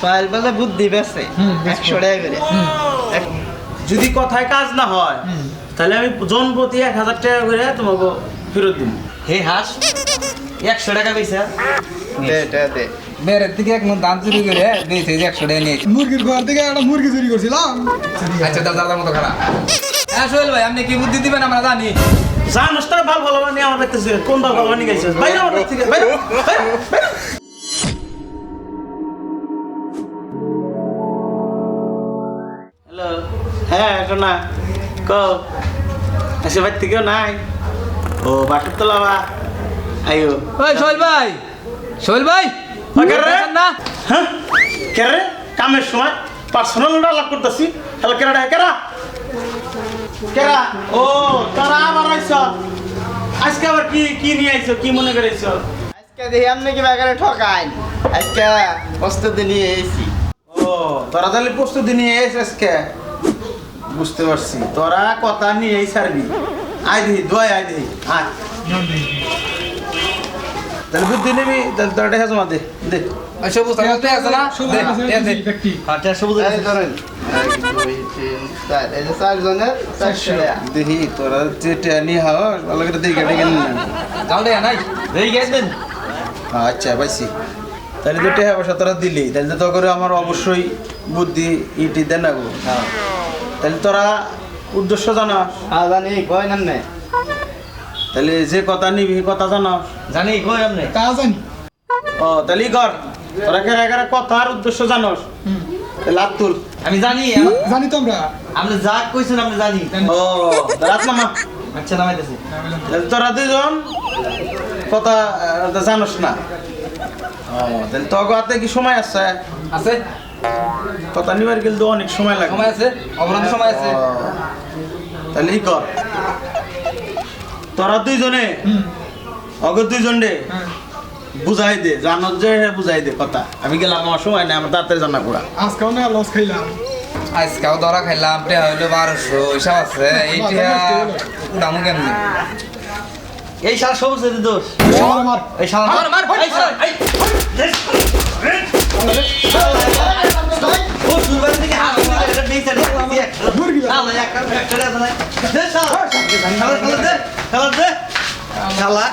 সোহেল বলে বুদ্ধি বেছে একশো টাকা করে যদি কথায় কাজ না হয় তাহলে আমি জন প্রতি এক হাজার টাকা করে তোমাকে ফেরত দিব হে হাস একশো টাকা পয়সা দে দে দে। বেরের থেকে মন ধান চুরি করে দিয়েছে একশো টাকা নিয়েছে। মুরগির ঘর থেকে একটা মুরগি চুরি করছিলাম। আচ্ছা দাদা দাদার মতো খারাপ। হ্যাঁ সোহেল ভাই আপনি কি বুদ্ধি দিবেন? আমরা জানি। জানোস তোর ভালো ভালো আমার দেখতেছে কোন ভালো ভালো বানিয়ে গেছিস বাইরে আমার থেকে বাইরে বাইরে, হ্যাঁ এটা না ক আসে বাড়ি থেকেও নাই? ও বাসার তো লাভা আইও। ওই সোহেল ভাই সোহেল ভাই ওই কে রে? দেখেন না? হ্যাঁ কে রে? কামের সময় পার্সোনাল লাভ করতেছি। হ্যালো কেরা রে কেরা কেরা ও তারা আবার আইছ। আজকে আবার কি কি নিয়ে আইছো কি মনে করে আইছো? আজকে দেখি আপনি কি বাগানে ঠকাই আজকে প্রস্তুতি নিয়ে এসেছি। ও তোরা তাহলে প্রস্তুতি নিয়ে এসে আজকে? বুঝতে পারছি। তোরা কথা নিয়ে এই সারবি আয় দিহি দোয়াই আয় দিহি আয়। তাহলে বুদ্ধি নিবি তাহলে তোরা দেখা জমা দে দে। সবুজ আছে না? দে, দে, দে। আচ্ছা সবুজ এই ধরেন এক দুই তিন চার এই যে চারজনের চারশো টাকা দেখি তোরা ভালো করে দেখে ডেকে নাই? দেখি গেছেন আচ্ছা পাইছি। তাহলে তো টেহা পয়সা তোরা দিলি তাহলে তো করে আমার অবশ্যই বুদ্ধি ইটি দেন না গো। তাহলে তোরা উদ্দেশ্য জানাস। হ্যাঁ জানি কয় নে। তাহলে যে কথা নিবি কথা জানাস। জানি কয় নাম তা জানি। ও তাহলে কর তোরা কেরা কেরা কথার উদ্দেশ্য জানোস। তাহলে হাত আমি জানি জানি তো আমরা। আপনি যা কইছেন আপনি জানি। ও হাত নামা। আচ্ছা নামাইতেছি। তাহলে তোরা দুজন কথা জানোস না। ও তাহলে তোর হাতে কি সময় আছে? আছে? কথা নিবার গেলে তো অনেক সময় লাগে। সময় আছে? অবরোধ সময় আছে? তাহলে ই কর। তোরা দুইজনে অগ দুইজন রে। বুঝাই দে জানো যে বুঝাই দে কথা। আমি গেলাম আমার সময় নাই আমার তাড়াতাড়ি জানা করা আজকেও না লস খাইলাম। আজকাও ধরা খাইলাম টেহা হইল বারোশো হিসাব আছে। এই টেহা উড়ামু কেমনি? এই শালা সবুজ দোষ। এই শালা মার, এই শালা। শালা